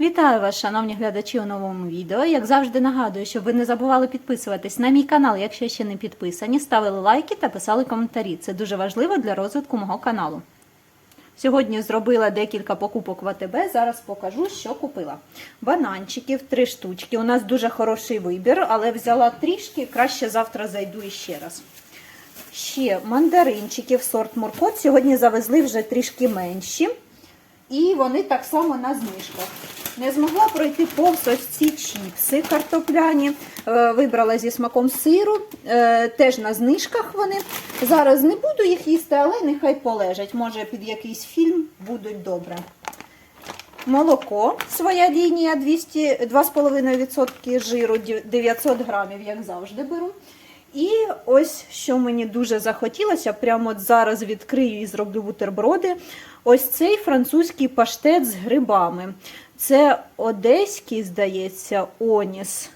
Вітаю вас, шановні глядачі, у новому відео. Як завжди нагадую, щоб ви не забували підписуватись на мій канал, якщо ще не підписані, ставили лайки та писали коментарі. Це дуже важливо для розвитку мого каналу. Сьогодні зробила декілька покупок в АТБ. Зараз покажу, що купила. Бананчиків, три штучки. У нас дуже хороший вибір, але взяла трішки, краще завтра зайду іще раз. Ще мандаринчиків, сорт моркот. Сьогодні завезли вже трішки менші. І вони так само на знижках. Не змогла пройти повз ось ці чіпси картопляні. Е, Вибрала зі смаком сиру, е, теж на знижках вони. Зараз не буду їх їсти, але нехай полежать. Може під якийсь фільм будуть добре. Молоко, своя лінія 2,5% жиру, 900 грамів, як завжди беру. І ось що мені дуже захотілося, прямо от зараз відкрию і зроблю бутерброди. Ось цей французький паштет з грибами. Це одеський, здається, оніс.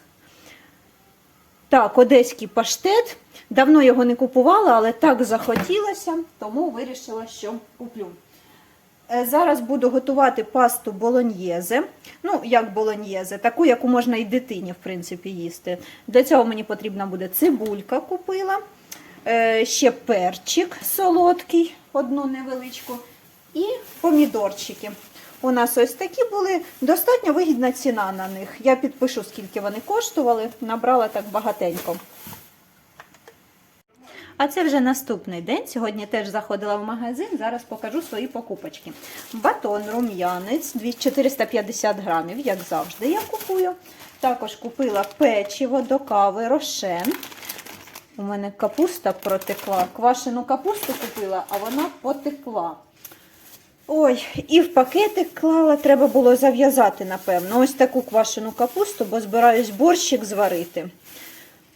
Так, одеський паштет. Давно його не купувала, але так захотілося, тому вирішила, що куплю. Е, Зараз буду готувати пасту болоньєзе. Ну, як болоньєзе, таку, яку можна і дитині, в принципі, їсти. Для цього мені потрібна буде цибулька купила, е, ще перчик солодкий, одну невеличку, і помідорчики. У нас ось такі були, достатньо вигідна ціна на них. Я підпишу, скільки вони коштували, набрала так багатенько. А це вже наступний день. Сьогодні теж заходила в магазин. Зараз покажу свої покупочки. Батон рум'янець 450 грамів, як завжди, я купую. Також купила печиво до кави рошен. У мене капуста протекла. Квашену капусту купила, а вона потекла. Ой, і в пакетик клала, треба було зав'язати, напевно. Ось таку квашену капусту, бо збираюсь борщик зварити.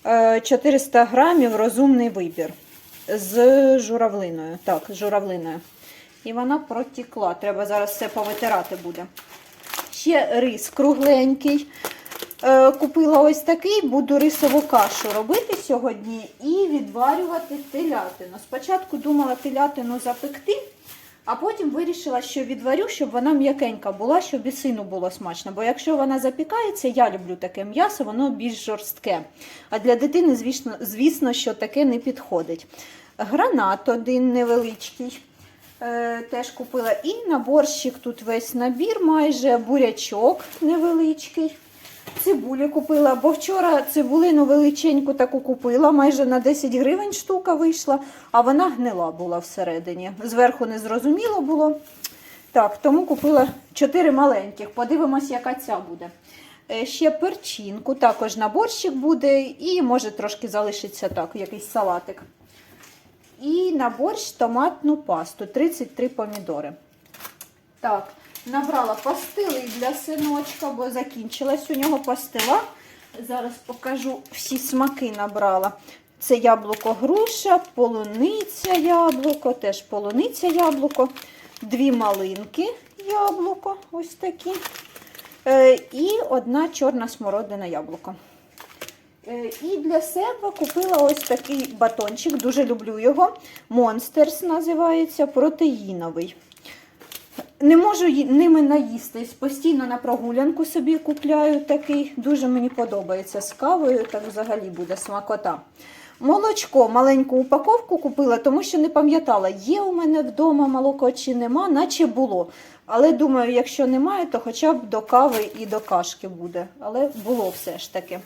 Е, 400 грамів розумний вибір з журавлиною. Так, з журавлиною. І вона протікла. Треба зараз все повитирати буде. Ще рис кругленький. Е, Купила ось такий, буду рисову кашу робити сьогодні і відварювати телятину. Спочатку думала телятину запекти, а потім вирішила, що відварю, щоб вона м'якенька була, щоб і сину було смачно. Бо якщо вона запікається, я люблю таке м'ясо, воно більш жорстке. А для дитини, звісно, звісно що таке не підходить. Гранат один невеличкий. Е, теж купила. І на борщик тут весь набір, майже бурячок невеличкий. Цибулі купила, бо вчора цибулину величеньку таку купила, майже на 10 гривень штука вийшла, а вона гнила була всередині. Зверху не зрозуміло було. Так, тому купила 4 маленьких. Подивимось, яка ця буде. Е, Ще перчинку, також на борщик буде, і може трошки залишиться так, якийсь салатик. І на борщ томатну пасту 33 помідори. Так, набрала пастили для синочка, бо закінчилась у нього пастила. Зараз покажу всі смаки набрала. Це яблуко груша, полуниця яблуко, теж полуниця яблуко, дві малинки яблуко, ось такі. Е, і одна чорна смородина яблуко. Е, І для себе купила ось такий батончик, дуже люблю його. Monsters називається протеїновий. Не можу ними наїстись. Постійно на прогулянку собі купляю такий. Дуже мені подобається з кавою, так взагалі буде смакота. Молочко, маленьку упаковку купила, тому що не пам'ятала, є у мене вдома молоко чи нема, наче було. Але думаю, якщо немає, то хоча б до кави і до кашки буде. Але було все ж таки.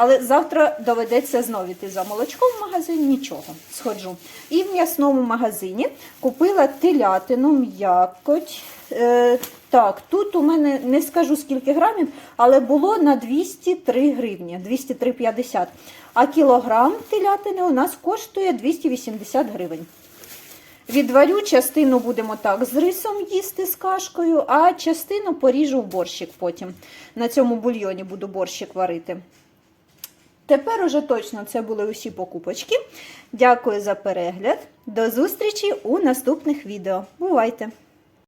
Але завтра доведеться знов іти за молочком в магазин, нічого, сходжу. І в м'ясному магазині купила телятину, м'якоть. Е, так, тут у мене не скажу скільки грамів, але було на 203 гривні, 203,50. А кілограм телятини у нас коштує 280 гривень. Відварю, частину будемо так з рисом їсти з кашкою, а частину поріжу в борщик потім. На цьому бульйоні буду борщик варити. Тепер уже точно це були усі покупочки. Дякую за перегляд. До зустрічі у наступних відео. Бувайте!